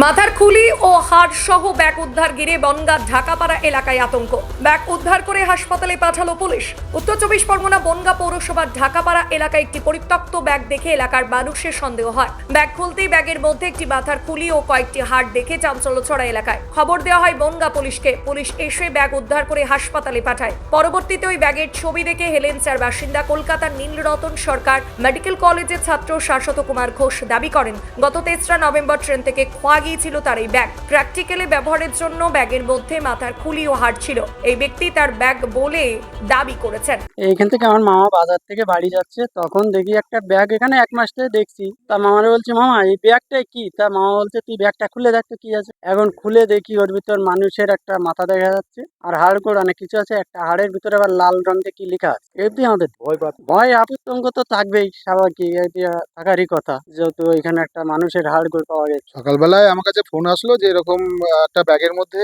মাথার খুলি ও হাড় সহ ব্যাগ উদ্ধার ঘিরে বনগাঁ ঢাকাপাড়া এলাকায় আতঙ্ক। ব্যাগ উদ্ধার করে হাসপাতালে পাঠালো পুলিশ। উত্তর চব্বিশ পরগনা বনগাঁ পৌরসভার ঢাকাপাড়া এলাকায় একটি পরিত্যক্ত ব্যাগ দেখে এলাকার মানুষের সন্দেহ হয়। ব্যাগ খুলতেই ব্যাগের মধ্যে একটি মাথার খুলি ও কয়েকটি হাড় দেখে চাঞ্চল্য ছড়া এলাকায় খবর দেওয়া হয় বনগাঁ পুলিশকে। পুলিশ এসে ব্যাগ উদ্ধার করে হাসপাতালে পাঠায়। পরবর্তীতে ওই ব্যাগের ছবি দেখে হেলেন্সার বাসিন্দা কলকাতার নীলরতন সরকার মেডিকেল কলেজের ছাত্র শাশ্বত কুমার ঘোষ দাবি করেন, গত তেসরা নভেম্বর ট্রেন থেকে খোয়া গিয়েছিল তার এই ব্যাগ। প্র্যাকটিক্যালি ব্যবহারের জন্য ব্যাগের মধ্যে মাথার খুলি ও হাড় ছিল। এই ব্যক্তি তার ব্যাগ বলে দাবি করেছেন। এইখান থেকে আমার মামা বাজার থেকে বাড়ি যাচ্ছে। তখন দেখি একটা ব্যাগ এখানে এক মাস থেকে দেখছি। তা মামারে বলছি মামা এই ব্যাগটা কি? তা মামা বলছে তুই ব্যাগটা খুলে দেখ তো কি আছে। এখন খুলে দেখি ওর ভিতর মানুষের একটা মাথা দেখা যাচ্ছে। আর হাড় করে অনেক কিছু আছে। একটা হাড়ের ভিতরে আবার লাল রঙে কি লেখা আছে। এমনি আমাদের ভয় পাত ভয় আতঙ্ক তো থাকবেই স্বাভাবিক। এটা থাকারই কথা। যেহেতু এখানে একটা মানুষের হাড় করে পাওয়া গেছে। সকালবেলায় আমার কাছে ফোন আসলো যে এরকম একটা ব্যাগের মধ্যে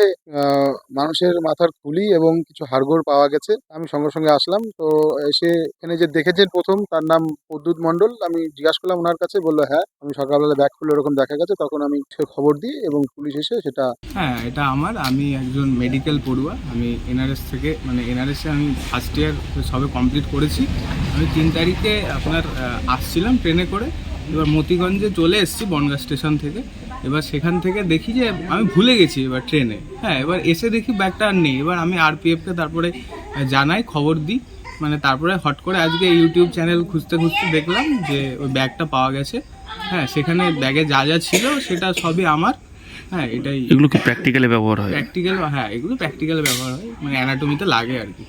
মানুষের মাথার খুলি এবং কিছু হাড়গোড় পাওয়া গেছে। আমি সঙ্গে সঙ্গে আসলাম। তো এসে এখানে যে দেখেছেন প্রথম, তার নাম প্রদ্যুৎ মণ্ডল। আমি জিজ্ঞাসা করলাম ওনার কাছে, বলল হ্যাঁ আমি সকালবেলা ব্যাগ খুলে এরকম দেখা গেছে। তখন আমি খবর দিই এবং পুলিশ এসে সেটা হ্যাঁ এটা আমার। আমি একজন মেডিকেল পড়ুয়া। আমি এনআরএস থেকে মানে এনআরএসে আমি ফার্স্ট ইয়ার সবে কমপ্লিট করেছি। আমি তিন তারিখে আপনার আসছিলাম ট্রেনে করে। এবার মতিগঞ্জে চলে এসেছি বনগাঁ স্টেশন থেকে। এবার সেখান থেকে দেখি যে আমি ভুলে গেছি এবার ট্রেনে। হ্যাঁ এবার এসে দেখি ব্যাগটা আর নেই। এবার আমি আরপিএফকে তারপরে জানাই খবর দিই। মানে তারপরে হট করে আজকে ইউটিউব চ্যানেল খুঁজতে খুঁজতে দেখলাম যে ওই ব্যাগটা পাওয়া গেছে। হ্যাঁ সেখানে ব্যাগে যা যা ছিল সেটা সবই আমার। হ্যাঁ এটাই। এগুলো কি প্র্যাকটিক্যালি ব্যবহার হয়? প্র্যাকটিক্যাল হ্যাঁ এগুলো প্র্যাকটিক্যাল ব্যবহার হয়। মানে অ্যানাটমিতে লাগে আর কি।